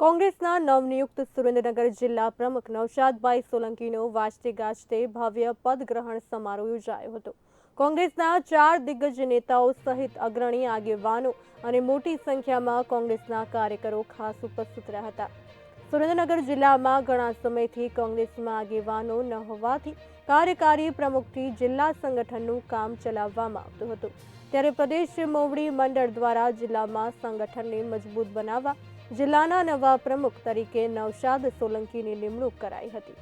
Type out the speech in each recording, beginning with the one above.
કોંગ્રેસના નવનિયુક્ત સુરેન્દ્રનગર જિલ્લા પ્રમુખ નૌશાદભાઈ સોલંકીનો વાજતે ગાજતે ભવ્ય પદગ્રહણ સમારોહ યોજાયો હતો. કોંગ્રેસના ચાર દિગ્ગજ નેતાઓ સહિત અગ્રણી આગેવાનો અને મોટી સંખ્યામાં કોંગ્રેસના કાર્યકરો ખાસ ઉપસ્થિત રહ્યા હતા. સુરેન્દ્રનગર જિલ્લામાં ઘણા સમયથી કોંગ્રેસમાં આગેવાનો ન હોવાથી કાર્યકારી પ્રમુખથી જિલ્લા સંગઠનનું કામ ચલાવવામાં આવતું હતું. ત્યારે પ્રદેશ મોવડી મંડળ દ્વારા જિલ્લામાં સંગઠનને મજબૂત બનાવવા જિલ્લાના નવા પ્રમુખ તરીકે નવશાદ સોલંકીની નિમણૂક કરાઈ હતી.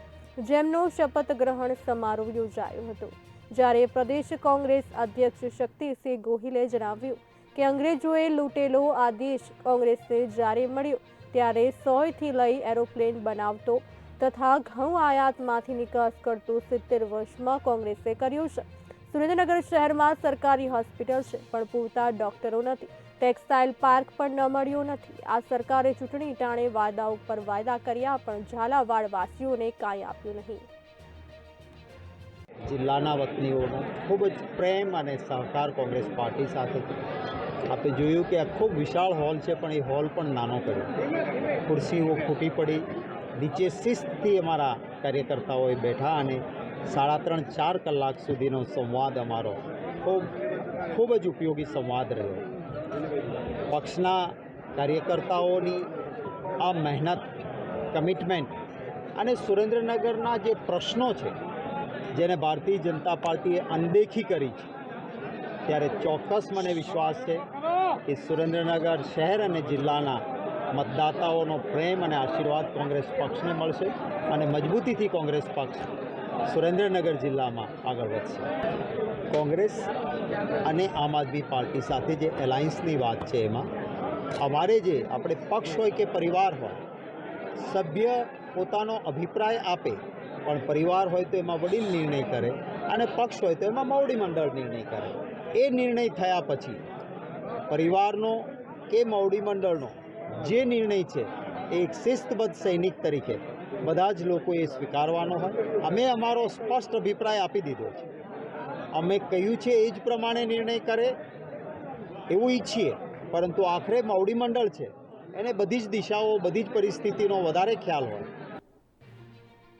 જેમનો શપથ ગ્રહણ સમારોહ યોજાયો હતો. જ્યારે પ્રદેશ કોંગ્રેસ અધ્યક્ષ શક્તિસિંહ ગોહિલે જણાવ્યું કે અંગ્રેજોએ લૂંટેલો આ દેશ કોંગ્રેસને જ્યારે મળ્યો ત્યારે સોયથી લઈ એરોપ્લેન બનાવતો તથા ઘઉં આયાતમાંથી નિકાસ કરતો સિત્તેર વર્ષમાં કોંગ્રેસે કર્યું છે. સુરેન્દ્રનગર શહેરમાં સરકારી હોસ્પિટલ છે, પણ પૂરતા ડોક્ટરો નથી. ટેક્સટાઇલ પાર્ક પણ ન મળ્યો નથી. આ સરકારે ચૂંટણી ટાણે વાયદા ઉપર વાયદા કર્યા, પણ ઝાલાવાડ વાસીઓને કાંઈ આપ્યું નહીં. જિલ્લાના વતનીઓનો ખૂબ જ પ્રેમ અને સહકાર કોંગ્રેસ પાર્ટી સાથે આપણે જોયું કે આ ખૂબ વિશાળ હોલ છે, પણ એ હોલ પણ નાનો કર્યો. ખુરશીઓ ખૂટી પડી. નીચે શિસ્તથી અમારા કાર્યકર્તાઓએ બેઠા અને સાડા ત્રણ, ચાર કલાક સુધીનો સંવાદ અમારો ખૂબ ખૂબ જ ઉપયોગી સંવાદ રહ્યો. પક્ષના કાર્યકર્તાઓની આ મહેનત કમિટમેન્ટ અને સુરેન્દ્રનગરના જે પ્રશ્નો છે, જેને ભારતીય જનતા પાર્ટીએ અનદેખી કરી છે, ત્યારે ચોક્કસ મને વિશ્વાસ છે કે સુરેન્દ્રનગર શહેર અને જિલ્લાના મતદાતાઓનો પ્રેમ અને આશીર્વાદ કોંગ્રેસ પક્ષને મળશે અને મજબૂતીથી કોંગ્રેસ પક્ષ સુરેન્દ્રનગર જિલ્લામાં આગળ વધશે. કોંગ્રેસ અને આમ આદમી પાર્ટી સાથે જે એલાયન્સની વાત છે એમાં, અમારે જે આપણે પક્ષ હોય કે પરિવાર હોય, સભ્ય પોતાનો અભિપ્રાય આપે, પણ પરિવાર હોય તો એમાં વડીલ નિર્ણય કરે અને પક્ષ હોય તો એમાં મવડી મંડળ નિર્ણય કરે. એ નિર્ણય થયા પછી પરિવારનો કે મવડી મંડળનો જે નિર્ણય છે, એ એક શિસ્તબદ્ધ સૈનિક તરીકે બધા જ લોકોએ સ્વીકારવાનો હોય. અમે અમારો સ્પષ્ટ અભિપ્રાય આપી દીધો છે. અમે કહ્યું છે એ જ પ્રમાણે નિર્ણય કરે, એવું ઈચ્છીએ. પરંતુ આખરે માવડી મંડળ છે. એને બધી જ દિશાઓ, બધી જ પરિસ્થિતિનો વધારે ખ્યાલ હોય.